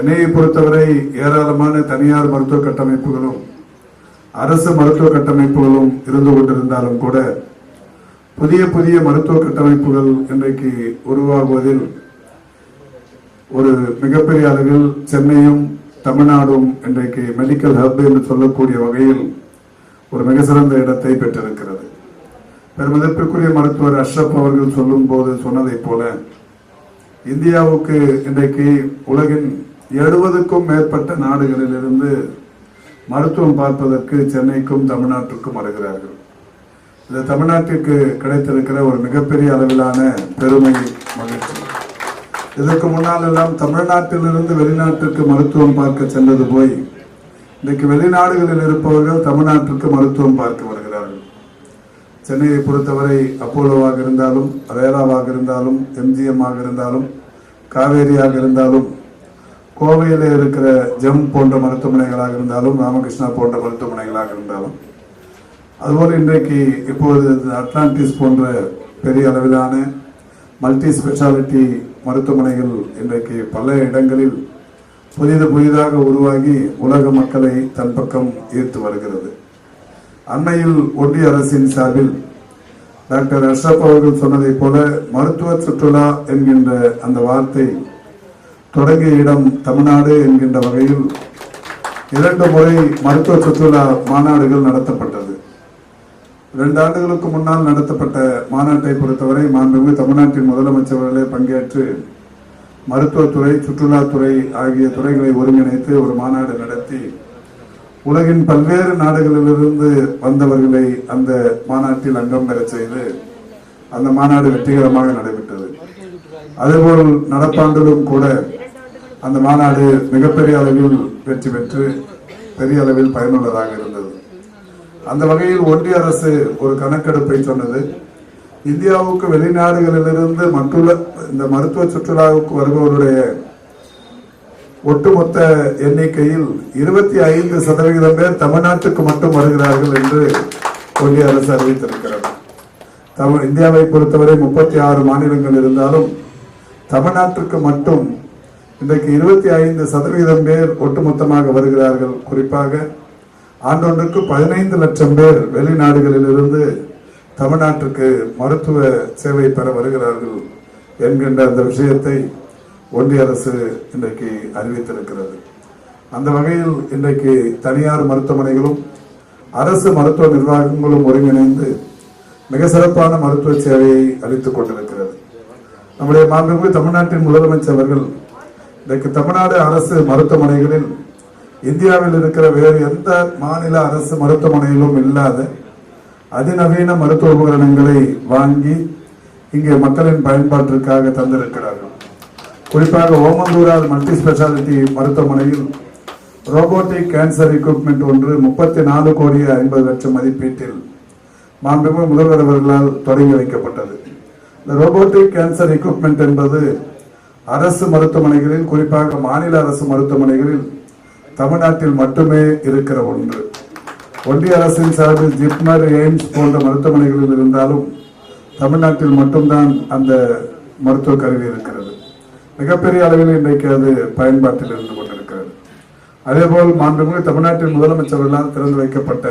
சென்னையை பொறுத்தவரை ஏராளமான தனியார் மருத்துவ கட்டமைப்புகளும் அரசு மருத்துவ கட்டமைப்புகளும் இருந்து கொண்டிருந்தாலும் கூட புதிய புதிய மருத்துவ கட்டமைப்புகள் இன்றைக்கு உருவாகுவதில் ஒரு மிகப்பெரிய அளவில் சென்னையும் தமிழ்நாடும் இன்றைக்கு மெடிக்கல் ஹப் என்று சொல்லக்கூடிய வகையில் ஒரு மிக சிறந்த இடத்தை பெற்றிருக்கிறது. பெருமதிப்பிற்குரிய மருத்துவர் அஷ்ரப் அவர்கள் சொல்லும் போது சொன்னதைப் போல இந்தியாவுக்கு இன்றைக்கு உலகின் எழுபதுக்கும் மேற்பட்ட நாடுகளிலிருந்து மருத்துவம் பார்ப்பதற்கு சென்னைக்கும் தமிழ்நாட்டிற்கும் வருகிறார்கள். இது தமிழ்நாட்டிற்கு கிடைத்திருக்கிற ஒரு மிகப்பெரிய அளவிலான பெருமை மகிழ்ச்சி. இதற்கு முன்னால் எல்லாம் தமிழ்நாட்டிலிருந்து வெளிநாட்டிற்கு மருத்துவம் பார்க்க சென்றது போய் இன்றைக்கு வெளிநாடுகளில் இருப்பவர்கள் தமிழ்நாட்டிற்கு மருத்துவம் பார்க்க வருகிறார்கள். சென்னையை பொறுத்தவரை அப்போலோவாக இருந்தாலும் ரேலாவாக இருந்தாலும் எம்ஜிஎம் ஆக இருந்தாலும் காவேரியாக இருந்தாலும் கோவையில் இருக்கிற ஜெம் போன்ற மருத்துவமனைகளாக இருந்தாலும் ராமகிருஷ்ணா போன்ற மருத்துவமனைகளாக இருந்தாலும் அதுபோல் இன்றைக்கு இப்போது அட்லாண்டிஸ் போன்ற பெரிய அளவிலான மல்டி ஸ்பெஷாலிட்டி மருத்துவமனைகள் இன்றைக்கு பல இடங்களில் புதிது புதிதாக உருவாகி உலக மக்களை தன் பக்கம் ஈர்த்து வருகிறது. அண்மையில் ஒன்றிய அரசின் சார்பில் டாக்டர் அஷ்ரப் அவர்கள் சொன்னதைப் போல மருத்துவ சுற்றுலா என்கின்ற அந்த வார்த்தை தொடங்கிய இடம் தமிழ்நாடு என்கின்ற வகையில் இரண்டு முறை மருத்துவ சுற்றுலா மாநாடுகள் நடத்தப்பட்டது. ரெண்டு ஆண்டுகளுக்கு முன்னால் நடத்தப்பட்ட மாநாட்டை பொறுத்தவரை மாண்புமிகு தமிழ்நாட்டின் முதலமைச்சர்களே பங்கேற்று மருத்துவத்துறை சுற்றுலாத்துறை ஆகிய துறைகளை ஒருங்கிணைத்து ஒரு மாநாடு நடத்தி உலகின் பல்வேறு நாடுகளிலிருந்து வந்தவர்களை அந்த மாநாட்டில் அங்கம் பெறச் செய்து அந்த மாநாடு வெற்றிகரமாக நடைபெற்றது. அதேபோல் நடப்பாண்டிலும் கூட அந்த மாநாடு மிகப்பெரிய அளவில் வெற்றி பெற்று பெரிய அளவில் பயனுள்ளதாக இருந்தது. அந்த வகையில் ஒன்றிய அரசு ஒரு கணக்கெடுப்பை சொன்னது. இந்தியாவுக்கு வெளிநாடுகளிலிருந்து மற்றுள்ள இந்த மருத்துவ சுற்றுலாவுக்கு வருபவருடைய ஒட்டுமொத்த எண்ணிக்கையில் இருபத்தி ஐந்து சதவிகிதம் பேர் தமிழ்நாட்டுக்கு மட்டும் வருகிறார்கள் என்று ஒன்றிய அரசு அறிவித்திருக்கிறது. தமிழ் இந்தியாவை பொறுத்தவரை முப்பத்தி ஆறு மாநிலங்கள் இருந்தாலும் தமிழ்நாட்டிற்கு மட்டும் இன்றைக்கு இருபத்தி ஐந்து சதவீதம் பேர் ஒட்டுமொத்தமாக வருகிறார்கள். குறிப்பாக ஆண்டொன்றுக்கு பதினைந்து லட்சம் பேர் வெளிநாடுகளிலிருந்து தமிழ்நாட்டிற்கு மருத்துவ சேவை பெற வருகிறார்கள் என்கின்ற அந்த விஷயத்தை ஒன்றிய அரசு இன்றைக்கு அறிவித்திருக்கிறது. அந்த வகையில் இன்றைக்கு தனியார் மருத்துவமனைகளும் அரசு மருத்துவ நிர்வாகங்களும் ஒருங்கிணைந்து மிக சிறப்பான மருத்துவ சேவையை அளித்துக் கொண்டிருக்கிறது. நம்முடைய மாண்புமிகு தமிழ்நாட்டின் முதலமைச்சர் அவர்கள் இன்றைக்கு தமிழ்நாடு அரசு மருத்துவமனைகளில் இந்தியாவில் இருக்கிற வேறு எந்த மாநில அரசு மருத்துவமனையிலும் இல்லாத அதிநவீன மருத்துவ உபகரணங்களை வாங்கி இங்கே மக்களின் பயன்பாட்டிற்காக தந்திருக்கிறார்கள். குறிப்பாக ஓமந்தூரால் மல்டி ஸ்பெஷாலிட்டி மருத்துவமனையில் ரோபோட்டிக் கேன்சர் எக்யூப்மெண்ட் ஒன்று முப்பத்தி நாலு கோடி ஐம்பது லட்சம் மதிப்பீட்டில் மாண்புமிகு முதல்வர் அவர்களால் தொடங்கி வைக்கப்பட்டது. இந்த ரோபோட்டிக் கேன்சர் எக்யூப்மெண்ட் என்பது அரசு மருத்துவமனைகளில் குறிப்பாக மாநில அரசு மருத்துவமனைகளில் தமிழ்நாட்டில் மட்டுமே இருக்கிற ஒன்று. ஒன்றிய அரசின் சார்பில் ஜிப்மர் எய்ம்ஸ் போன்ற மருத்துவமனைகளில் இருந்தாலும் தமிழ்நாட்டில் மட்டும்தான் அந்த மருத்துவ கருவி இருக்கிறது. மிகப்பெரிய அளவில் இன்றைக்கு அது பயன்பாட்டில் இருந்து கொண்டிருக்கிறது. அதேபோல் மாண்புமிகு தமிழ்நாட்டின் முதலமைச்சர்களால் திறந்து வைக்கப்பட்ட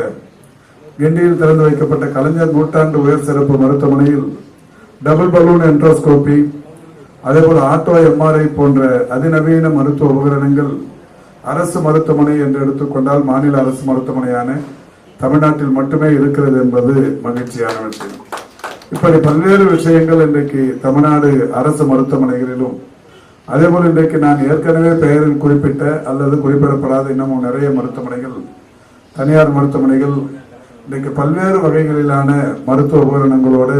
கிண்டியில் திறந்து வைக்கப்பட்ட கலைஞர் நூற்றாண்டு உயர் சிறப்பு மருத்துவமனையில் டபுள் பலூன் என்ட்ரோஸ்கோபி அதேபோல் ஆட்டோ எம்ஆர்ஐ போன்ற அதிநவீன மருத்துவ உபகரணங்கள் அரசு மருத்துவமனை என்று எடுத்துக்கொண்டால் மாநில அரசு மருத்துவமனையான தமிழ்நாட்டில் மட்டுமே இருக்கிறது என்பது மகிழ்ச்சியான விஷயம். இப்படி பல்வேறு விஷயங்கள் இன்றைக்கு தமிழ்நாடு அரசு மருத்துவமனைகளிலும் அதேபோல் இன்றைக்கு நான் ஏற்கனவே பெயரில் குறிப்பிட்ட அல்லது குறிப்பிடப்படாத இன்னமும் நிறைய மருத்துவமனைகள் தனியார் மருத்துவமனைகள் இன்றைக்கு பல்வேறு வகைகளிலான மருத்துவ உபகரணங்களோடு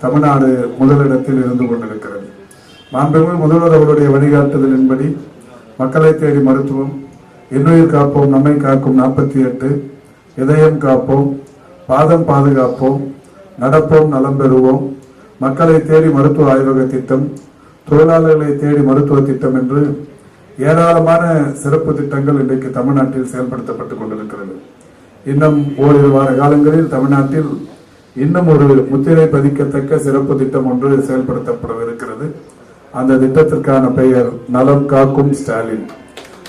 தமிழ்நாடு முதலிடத்தில் இருந்து கொண்டிருக்கிறது. மாண்புமிகு முதல்வர் அவருடைய வழிகாட்டுதலின்படி மக்களை தேடி மருத்துவம் இன்னுயிர் காப்போம் நம்மை காக்கும் நாற்பத்தி எட்டு இதயம் காப்போம் பாதம் பாதுகாப்போம் நடப்போம் நலம் பெறுவோம். மக்களை தேடி மருத்துவ ஆய்வக திட்டம் தொழிலாளர்களை தேடி மருத்துவ திட்டம் என்று ஏராளமான சிறப்பு திட்டங்கள் இன்றைக்கு தமிழ்நாட்டில் செயல்படுத்தப்பட்டுக் கொண்டிருக்கிறது. இன்னும் ஓரிரு வார காலங்களில் தமிழ்நாட்டில் இன்னும் ஒரு முத்திரை பதிக்கத்தக்க சிறப்பு திட்டம் ஒன்று செயல்படுத்தப்படவிருக்கிறது. அந்த திட்டத்திற்கான பெயர் நலம் காக்கும் ஸ்டாலின்.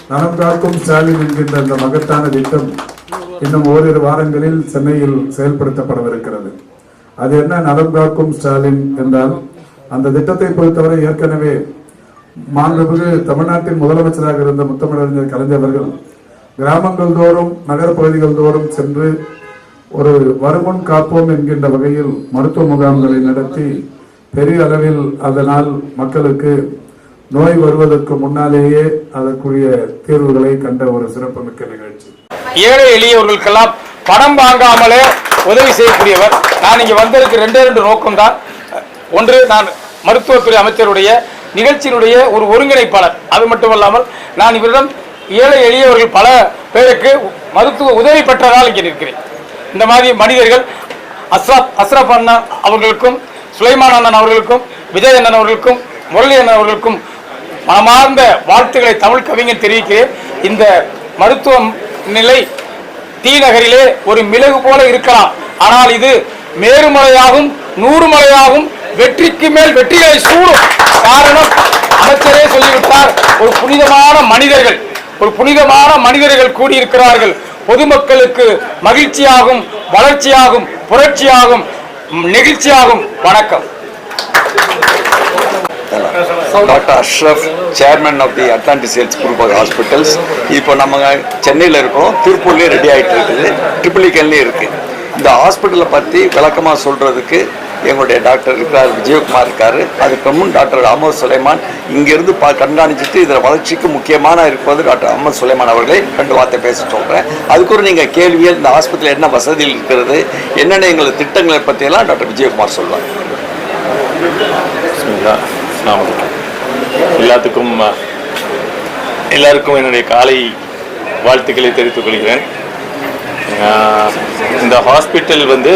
நலம் காக்கும் ஸ்டாலின் என்கின்ற அந்த மகத்தான திட்டம் இன்னும் ஓரிரு வாரங்களில் சென்னையில் செயல்படுத்தப்படவிருக்கிறது அது என்ன நலம் காக்கும் ஸ்டாலின் என்றால் அந்த திட்டத்தை பொறுத்தவரை ஏற்கனவே மாண்புமிகு தமிழ்நாட்டின் முதலமைச்சராக இருந்த முத்தமிழறிஞர் கலைஞர்கள் கிராமங்கள் தோறும் நகர தோறும் சென்று ஒரு வருமுன் காப்போம் என்கின்ற வகையில் மருத்துவ முகாம்களை நடத்தி பெரிய அளவில் அதனால் மக்களுக்கு நோய் வருவதற்கு முன்னாலேயே அதற்குரிய தீர்வுகளை கண்ட ஒரு சிறப்புமிக்க நிகழ்ச்சி. ஏழை எளியவர்களுக்கெல்லாம் பணம் வாங்காமலே உதவி செய்யக்கூடியவர். நான் இங்கே வந்ததுக்கு ரெண்டே ரெண்டு நோக்கம் தான் ஒன்று நான் மருத்துவத்துறை அமைச்சருடைய நிகழ்ச்சியினுடைய ஒரு ஒருங்கிணைப்பாளர். அது மட்டுமல்லாமல் நான் இவரிடம் ஏழை எளியவர்கள் பல பேருக்கு மருத்துவ உதவி பெற்றதால் இங்கே நிற்கிறேன். இந்த மாதிரி மனிதர்கள் அஸ்ரப் அஸ்ரப் அண்ணா அவர்களுக்கும் சுலைமான் அண்ணன் அவர்களுக்கும் விஜய் அண்ணன் அவர்களுக்கும் முரளி அண்ணன் அவர்களுக்கும் மனமார்ந்த வாழ்த்துக்களை தமிழ் கவிஞன் தெரிவிக்கிறேன். இந்த மருத்துவ நிலை தீநகரிலே ஒரு மிளகு போல இருக்கலாம். ஆனால் இது மேருமலையாகும் நூறு மலையாகும் வெற்றிக்கு மேல் வெற்றிகளை சூடும். காரணம் அமைச்சரே சொல்லிவிட்டார் ஒரு புனிதமான மனிதர்கள் ஒரு புனிதமான மனிதர்கள் கூடியிருக்கிறார்கள். பொதுமக்களுக்கு மகிழ்ச்சியாகும் வளர்ச்சியாகும் புரட்சியாகும். நெகிழ்ச்சியாகும். வணக்கம். Doctor Ashraf chairman of the Atlantic health group of hospitals இப்போ நம்ம சென்னையில் இருக்கிறோம் திருப்பூர்லேயும் ரெடி ஆகிட்டு இருக்குது. ட்ரிபிளிகன்லேயும் e இருக்குது இந்த ஹாஸ்பிட்டலை பற்றி விளக்கமாக சொல்கிறதுக்கு எங்களுடைய டாக்டர் இருக்கிறார் விஜயகுமார் இருக்கார். அதுக்கு முன் டாக்டர் அமர் சுலைமான். இங்கேருந்து பா கண்காணிச்சுட்டு இதில் வளர்ச்சிக்கு முக்கியமான இருப்பது டாக்டர் அமர் சுலைமான் அவர்களை ரெண்டு வார்த்தை பேச சொல்கிறேன் அதுக்கு நீங்கள் கேள்வியில் இந்த ஹாஸ்பிட்டலில் என்ன வசதியில் இருக்கிறது என்னென்ன எங்களது திட்டங்களை பற்றியெல்லாம் டாக்டர் விஜயகுமார் சொல்வார். எல்லாத்துக்கும் எல்லாருக்கும் என்னுடைய காலை வாழ்த்துக்களை தெரிவித்துக் கொள்கிறேன். இந்த ஹாஸ்பிட்டல் வந்து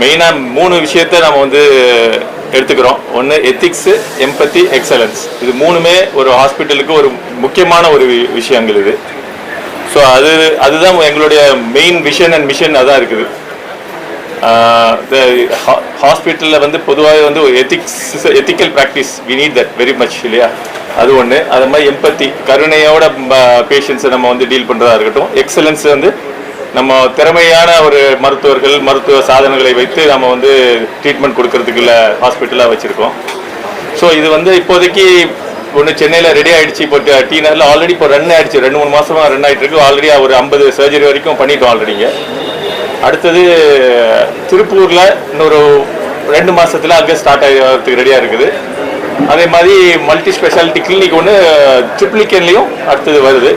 மெயினாக மூணு விஷயத்தை நம்ம வந்து எடுத்துக்கிறோம். ஒன்று எத்திக்ஸு எம்பத்தி எக்ஸலன்ஸ் இது மூணுமே ஒரு ஹாஸ்பிட்டலுக்கு ஒரு முக்கியமான ஒரு வி- விஷயங்கள் இது. ஸோ அது அதுதான் எங்களுடைய மெயின் விஷன் அண்ட் மிஷன் அதான் இருக்குது. ஹாஸ்பிட்டலில் வந்து பொதுவாக வந்து ethics ethical practice we need that very much இல்லையா? அது ஒன்று அது மாதிரி எம்பத்தி கருணையோட பேஷண்ட்ஸை நம்ம வந்து டீல் பண்ணுறதா இருக்கட்டும். எக்ஸலன்ஸ் வந்து நம்ம திறமையான ஒரு மருத்துவர்கள் மருத்துவ சாதனங்களை வைத்து நம்ம வந்து ட்ரீட்மெண்ட் கொடுக்கறதுக்குள்ள ஹாஸ்பிட்டலாக வச்சுருக்கோம். ஸோ இது வந்து இப்போதைக்கு ஒன்று சென்னையில் ரெடி ஆகிடுச்சு இப்போ டி நகரில் ஆல்ரெடி இப்போ ரன் ஆகிடுச்சு ரெண்டு மூணு மாதமாக ரன் ஆகிட்டு இருக்கு ஆல்ரெடி ஒரு ஐம்பது சர்ஜரி வரைக்கும் பண்ணிட்டோம் ஆல்ரெடிங்க அடுத்தது திருப்பூரில் இன்னொரு ரெண்டு மாதத்தில் அங்கே ஸ்டார்ட் ஆகிறதுக்கு ரெடியாக இருக்குது. அதே மாதிரி மல்டி ஸ்பெஷாலிட்டி கிளினிக் ஒன்று ட்ரிப்ளிகன்லேயும் அடுத்தது வருது.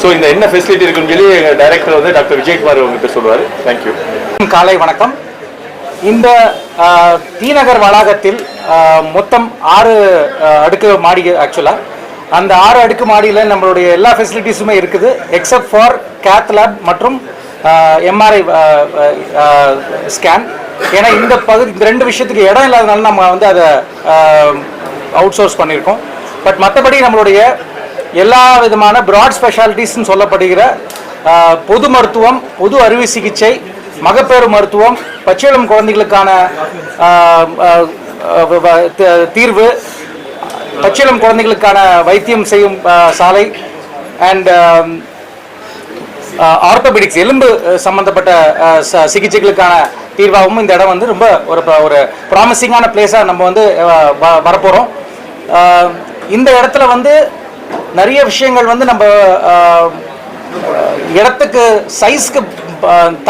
ஸோ இந்த என்ன ஃபெசிலிட்டி இருக்குன்னு சொல்லி எங்கள் டைரக்டர் வந்து டாக்டர் விஜயகுமார் உங்ககிட்ட சொல்லுவார். தேங்க்யூ காலை வணக்கம். இந்த தீநகர் வளாகத்தில் மொத்தம் ஆறு அடுக்கு மாடி ஆக்சுவலாக அந்த ஆறு அடுக்கு மாடியில் நம்மளுடைய எல்லா ஃபெசிலிட்டிஸுமே இருக்குது எக்ஸப்ட் ஃபார் கேத் லேப் மற்றும் எம்ஆர்ஐ ஸ்கேன் ஏன்னா இந்த பகுதி இந்த ரெண்டு விஷயத்துக்கு இடம் இல்லாதனால நம்ம வந்து அதை அவுட் சோர்ஸ் பண்ணியிருக்கோம். பட் மற்றபடி நம்மளுடைய எல்லா விதமான பிராட் ஸ்பெஷாலிட்டிஸ்னு சொல்லப்படுகிற பொது மருத்துவம் பொது அறுவை சிகிச்சை மகப்பேறு மருத்துவம் பச்சிளம் குழந்தைகளுக்கான தீர்வு பச்சிளம் குழந்தைகளுக்கான வைத்தியம் செய்யும் சாலை அண்ட் ஆர்த்தோபெடிக்ஸ் எலும்பு சம்பந்தப்பட்ட ச- சிகிச்சைகளுக்கான தீர்வாகவும் இந்த இடம் வந்து ரொம்ப ஒரு ஒரு ப்ராமிசிங்கான பிளேஸாக நம்ம வந்து வ- வரப்போகிறோம் இந்த இடத்துல வந்து நிறைய விஷயங்கள் வந்து நம்ம இடத்துக்கு சைஸ்க்கு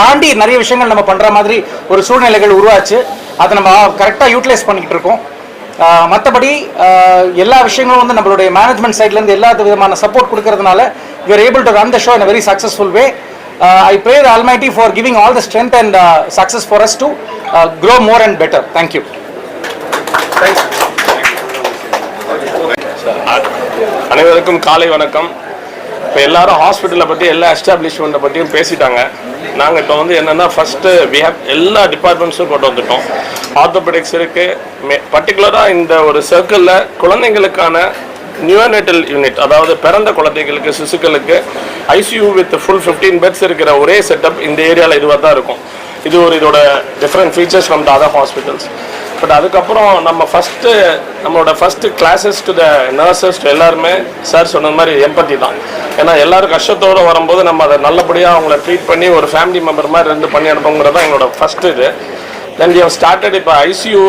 தாண்டி நிறைய விஷயங்கள் நம்ம பண்ணுற மாதிரி ஒரு சூழ்நிலைகள் உருவாச்சு. அதை நம்ம கரெக்டாக யூட்டிலைஸ் பண்ணிக்கிட்டு இருக்கோம். மற்றபடி எல்லா விஷயங்களும் வந்து நம்மளுடைய மேனேஜ்மெண்ட் சைட்லேருந்து எல்லா விதமான சப்போர்ட் கொடுக்கறதுனால you're able to run the show in very successful way I way. uh, for giving all the for and success for strength to uh, more and better to uh, அனைவருக்கும் காலை வணக்கம். இப்போ எல்லாரும் ஹாஸ்பிட்டலை பற்றி எல்லா எஸ்டாப்ளிஷ்மெண்ட்டை பற்றியும் பேசிட்டாங்க. நாங்கள் இப்போ வந்து என்னென்னா ஃபஸ்ட்டு வி ஹேவ் எல்லா டிபார்ட்மெண்ட்ஸும் கொண்டு வந்துட்டோம். ஆர்த்தோபெடிக்ஸ் இருக்குது மே பர்டிகுலராக இந்த ஒரு சர்க்கிளில் குழந்தைங்களுக்கான நியூனேட்டல் யூனிட் அதாவது பிறந்த குழந்தைகளுக்கு சிசுக்களுக்கு ஐசியூ வித் ஃபுல் 15 பெட்ஸ் இருக்கிற ஒரே செட்டப் இந்த ஏரியாவில் இதுவாக தான் இருக்கும். இது ஒரு இதோட different features from the other hospitals but அதுக்கப்புறம் நம்ம ஃபஸ்ட்டு நம்மளோட first classes to the nurses to எல்லாருமே சார் சொன்னது மாதிரி எம்பத்தி தான். ஏன்னா எல்லாரும் கஷ்டத்தோடு வரும்போது நம்ம அதை நல்லபடியாக அவங்கள ட்ரீட் பண்ணி ஒரு ஃபேமிலி மெம்பர் மாதிரி ரெண்டு பண்ணி அனுப்புங்கிறது தான் எங்களோட ஃபஸ்ட்டு இது. தென் வி ஹவ் ஸ்டார்டட் இப்போ ஐசியூ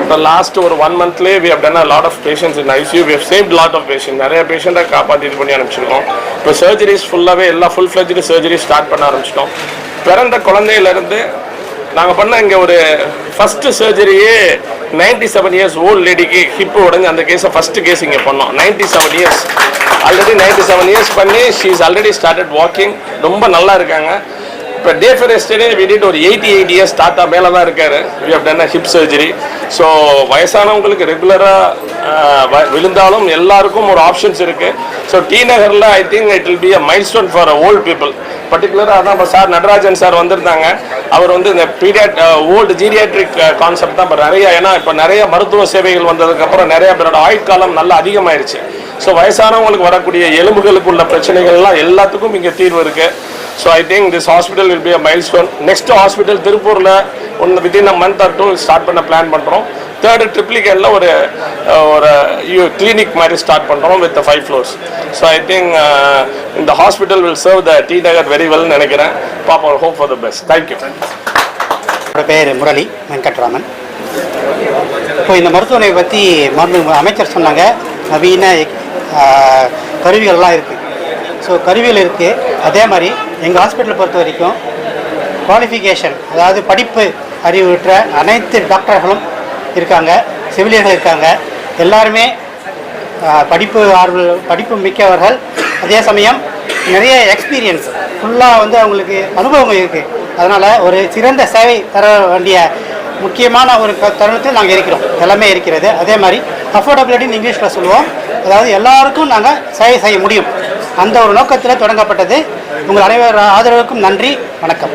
இப்போ லாஸ்ட் ஒரு one மந்த்லேயே we have done a lot of patients in ICU we have save lot of patient நிறைய பேஷண்ட்டை காப்பாற்றி இது பண்ணி அனுப்பிச்சிருக்கோம். இப்போ சர்ஜரிஸ் ஃபுல்லாகவே எல்லா ஃபுல் ஃப்ளெஜ்டு சர்ஜரி ஸ்டார்ட் பண்ண ஆரம்பிச்சிட்டோம். பிறந்த குழந்தையிலேருந்து நாங்கள் பண்ண இங்கே ஒரு ஃபஸ்ட்டு சர்ஜரியே நைன்டி செவன் இயர்ஸ் ஓல்டு லேடிக்கு ஹிப்பு உடஞ்சி அந்த கேஸை ஃபஸ்ட்டு கேஸ் இங்கே பண்ணோம். Ninety seven years already ninety seven years பண்ணி she is already started walking ரொம்ப நல்லா இருக்காங்க. இப்போ டே ஃபார் எஸ்டே விடிட்டு ஒரு எயிட்டி எயிட் இயர்ஸ் தாத்தா மேலே தான் இருக்காரு we have done hip surgery so வயசானவங்களுக்கு ரெகுலராக விழுந்தாலும் எல்லாருக்கும் ஒரு ஆப்ஷன்ஸ் இருக்குது ஸோ டி நகரில் I think it will be a milestone for old people பர்டிகுலராக அதான் இப்போ சார் நடராஜன் சார் வந்திருந்தாங்க. அவர் வந்து இந்த பீடியாட் ஓல்டு ஜீரியாட்ரிக் கான்செப்ட் தான் இப்போ நிறைய ஏன்னா இப்போ நிறைய மருத்துவ சேவைகள் வந்ததுக்கப்புறம் நிறைய பேரோட ஆயுட்காலம் நல்லா அதிகமாயிருச்சு. ஸோ வயசானவங்களுக்கு வரக்கூடிய எலும்புகளுக்கு உள்ள பிரச்சனைகள்லாம் எல்லாத்துக்கும் இங்கே தீர்வு இருக்குது so I think this hospital will be a milestone next hospital திருப்பூரில் ஒன்று within a month or two start பண்ண பிளான் பண்ணுறோம் தேர்டு ட்ரிப்ளிகேனில் ஒரு ஒரு கிளினிக் மாதிரி ஸ்டார்ட் பண்ணுறோம் with five floors so I think இந்த hospital will serve the T Nagar very வெல்னு நினைக்கிறேன். பாப்பா hope for the best thank you என்னோட பேர் முரளி வெங்கட்ராமன். இப்போ இந்த மருத்துவமனை பற்றி மருந்து அமைச்சர் சொன்னாங்க. நவீன கருவிகள்லாம் இருக்குது ஸோ கருவிகள் இருக்குது அதே மாதிரி எங்கள் ஹாஸ்பிட்டலை பொறுத்த வரைக்கும் குவாலிஃபிகேஷன் அதாவது படிப்பு அறிவு பெற்ற அனைத்து டாக்டர்களும் இருக்காங்க செவிலியர்கள் இருக்காங்க. எல்லாருமே படிப்பு ஆர்வல் படிப்பு மிக்கவர்கள். அதே சமயம் நிறைய எக்ஸ்பீரியன்ஸ் ஃபுல்லாக வந்து அவங்களுக்கு அனுபவம் இருக்குது அதனால் ஒரு சிறந்த சேவை தர வேண்டிய முக்கியமான ஒரு தருணத்தில் நாங்கள் இருக்கிறோம். எல்லாமே இருக்கிறது. அதே மாதிரி அஃபோர்டபிலிட்டின்னு இங்கிலீஷில் சொல்லுவோம். அதாவது எல்லாருக்கும் நாங்கள் சேவை செய்ய முடியும். அந்த ஒரு நோக்கத்தில் தொடங்கப்பட்டது. உங்கள் அனைவர் ஆதரவுக்கும் நன்றி. வணக்கம்.